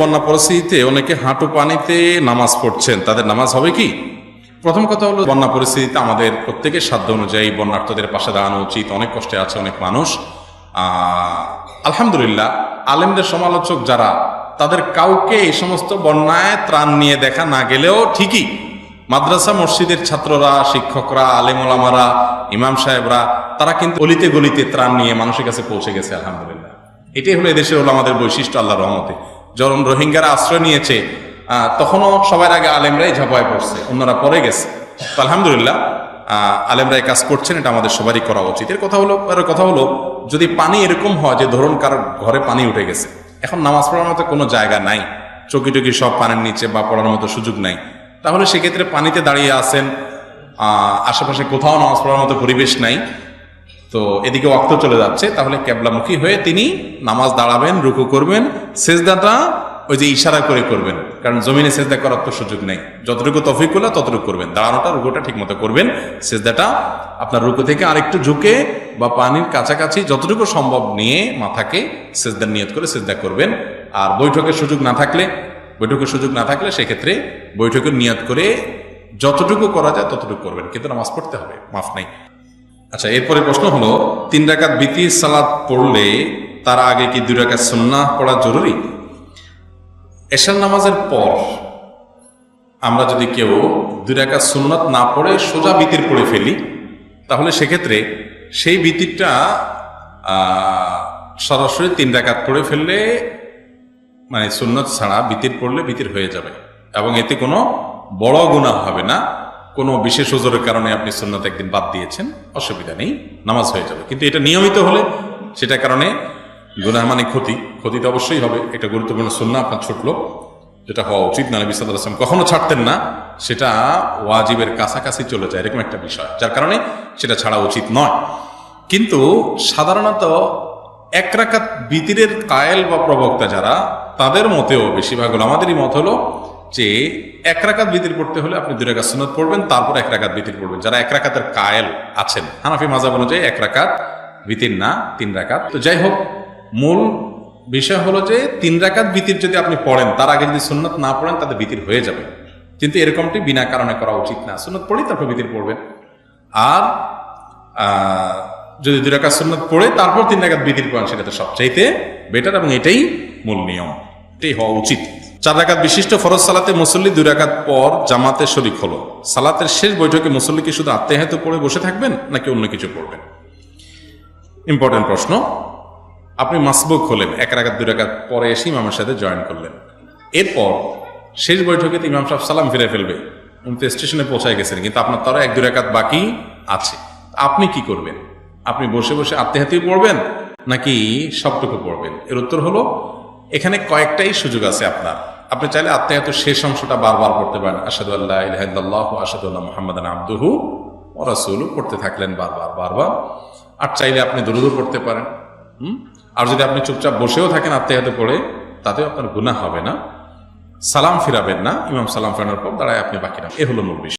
বন্যা পরিস্থিতিতে অনেকে হাঁটু পানিতে নামাজ পড়ছেন। তাদের নামাজ হবে কি? প্রথম কথা হলো বন্যা পরিস্থিতিতে আমাদের প্রত্যেকের সাধ্য অনুযায়ী বন্যার্থদের পাশে দাঁড়ানো উচিত। অনেক কষ্টে আছে অনেক মানুষ। আলহামদুলিল্লাহ, আলেমদের সমালোচক যারা, তাদের কাউকে এই সমস্ত বন্যায় ত্রাণ নিয়ে দেখা না গেলেও ঠিকই। মাদ্রাসা মসজিদের ছাত্ররা, শিক্ষকরা আলেমোলামারা ইমাম সাহেবরা, তারা কিন্তু অলিতে গলিতে ত্রাণ নিয়ে মানুষের কাছে পৌঁছে গেছে, আলহামদুলিল্লাহ। এটাই হলো এদেশের হলো আমাদের বৈশিষ্ট্য আল্লাহ রহমতে। যখন রোহিঙ্গারা আশ্রয় নিয়েছে তখনও সবার আগে আলেমরাই ঝাঁপায় পড়ছে অন্যরা পরে গেছে। তো আলহামদুলিল্লাহ আহ, আলেমরা এই কাজ করছেন এটা আমাদের সবারই করা উচিত। এর কথা হলো এর কথা হলো যদি পানি এরকম হয় যে ধরুন কারও ঘরে পানি উঠে গেছে এখন নামাজ পড়ার মতো কোনো জায়গা নাই চকি টকি সব পানির নিচে বা পড়ার মতো সুযোগ নাই তাহলে সেক্ষেত্রে পানিতে দাঁড়িয়ে আছেন আশেপাশে কোথাও নামাজ পড়ার মতো পরিবেশ নাই তো এদিকে অক্ত চলে যাচ্ছে, তাহলে ক্যাবলামুখী হয়ে তিনি নামাজ দাঁড়াবেন, রুকু করবেন, সেজদাটা ওই যে ইশারা করে করবেন। কারণ জমিনে সেজদা করার তো সুযোগ নেই। যতটুকু তফিক হলো ততটুকু করবেন। দাঁড়ানোটা, রুকুটা ঠিক মতো করবেন। সেজদাটা আপনার রুকু থেকে আরেকটু ঝুঁকে বা পানির কাছাকাছি যতটুকু সম্ভব নিয়ে মাথাকে সেজদার নিয়ত করে সেজদা করবেন। আর বৈঠকের সুযোগ না থাকলে, বৈঠকের সুযোগ না থাকলে সেক্ষেত্রে বৈঠকের নিয়ত করে যতটুকু করা যায় ততটুকু করবেন। কিন্তু নামাজ পড়তে হবে, মাফ নাই। আচ্ছা এরপরে প্রশ্ন হলো, তিন রাকাত বিতির সালাদ পড়লে তার আগে কি দুই রাকাত সুন্নাহ পড়া জরুরি? এশার নামাজের পর আমরা যদি কেউ দুই রাকাত সুন্নত না পড়ে সোজা বিতির পড়ে ফেলি, তাহলে সেক্ষেত্রে সেই বিতিরটা সরাসরি তিন রাকাত পড়ে ফেললে মানে সুন্নত ছাড়া বিতির পড়লে বিতির হয়ে যাবে। এবং এতে কোনো বড় গুণা হবে না। কোনো বিশেষ ওজোরের কারণে আপনি সুন্নত একদিন বাদ দিয়েছেন, অসুবিধা নেই, নামাজ হয়ে যাবে। কিন্তু এটা নিয়মিত হলে সেটা কারণে গুনাহ মানে ক্ষতি। ক্ষতি তো অবশ্যই হবে, এটা গুরুত্বপূর্ণ সুন্না আপনার ছুটলো যেটা হওয়া উচিত না নবী সাল্লাল্লাহু আলাইহি ওয়াসাল্লাম কখনো ছাড়তেন না, সেটা ওয়াজিবের কাছাকাছি চলে যায়, এরকম একটা বিষয়, যার কারণে সেটা ছাড়া উচিত নয়। কিন্তু সাধারণত এক রাকাত বিতিরের কায়েল বা প্রবক্তা যারা, তাদের মতেও বেশিরভাগ হলো আমাদেরই মত হলো যে এক রাকাত বিতির পড়তে হলে আপনি দুই রাকাত সুন্নত পড়বেন, তারপর এক রাকাত বিতির পড়বেন। যারা এক রাকাতের কায়েল আছেন, হানাফি মাজাব অনুযায়ী এক রাকাত বিতির না, তিন রাকাত। তো যাই হোক, মূল বিষয় হলো যে তিন রাকাত বিতির যদি আপনি পড়েন, তার আগে যদি সুন্নত না পড়েন তাতে বিতির হয়ে যাবে। কিন্তু এরকমটি বিনা কারণে করা উচিত না। সুন্নত পড়ি তারপর বিতির পড়বেন। আর যদি দুই রাকাত সুন্নত পড়ে, তারপর তিন রাকাত বিতির পড়েন, সেটা তো সবচাইতে বেটার এবং এটাই মূল নিয়ম। এটাই হওয়া উচিত। চার রাকাত বিশিষ্ট ফরজ সালাতে মুসল্লি দুই রাকাত পর জামাতে শরিক হলো। সালাতের শেষ বৈঠকে মুসল্লি কি শুধু আত্মেহাত পড়ে বসে থাকবেন, নাকি অন্য কিছু পড়বেন ইম্পর্টেন্ট প্রশ্ন, আপনি মাসবুক হলেন, এক রাকাত, দুই রাকাত পরে এসে ইমামের সাথে জয়েন করলেন। এরপর শেষ বৈঠকে ইমাম সাহেব সালাম ফিরে ফেলবে, উনি তো স্টেশনে পৌঁছায় গেছেন, কিন্তু আপনার তারা এক, দুই রাকাত বাকি আছে। আপনি কি করবেন? আপনি বসে বসে আত্মীহাতি পড়বেন নাকি সবটুকু পড়বেন এর উত্তর হলো এখানে কয়েকটাই সুযোগ আছে আপনার। আপনি চাইলে আত্মীয়ত শেষ অংশটা বারবার পড়তে পারেন। আসাদু আল্লাহ ইলাহাল্লাহ আসাদু আল্লাহ মোহাম্মদ আব্দুহু ও পড়তে থাকলেন বারবার বারবার। আর চাইলে আপনি দরুদও পড়তে পারেন। হুম? আর যদি আপনি চুপচাপ বসেও থাকেন আত্মীয়তে পড়ে, তাতেও আপনার গুনাহ হবে না। সালাম ফিরাবেন না। ইমাম সালাম ফেরানোর পর দাঁড়ায় আপনি বাকি না এ হলো মূল বিষয়।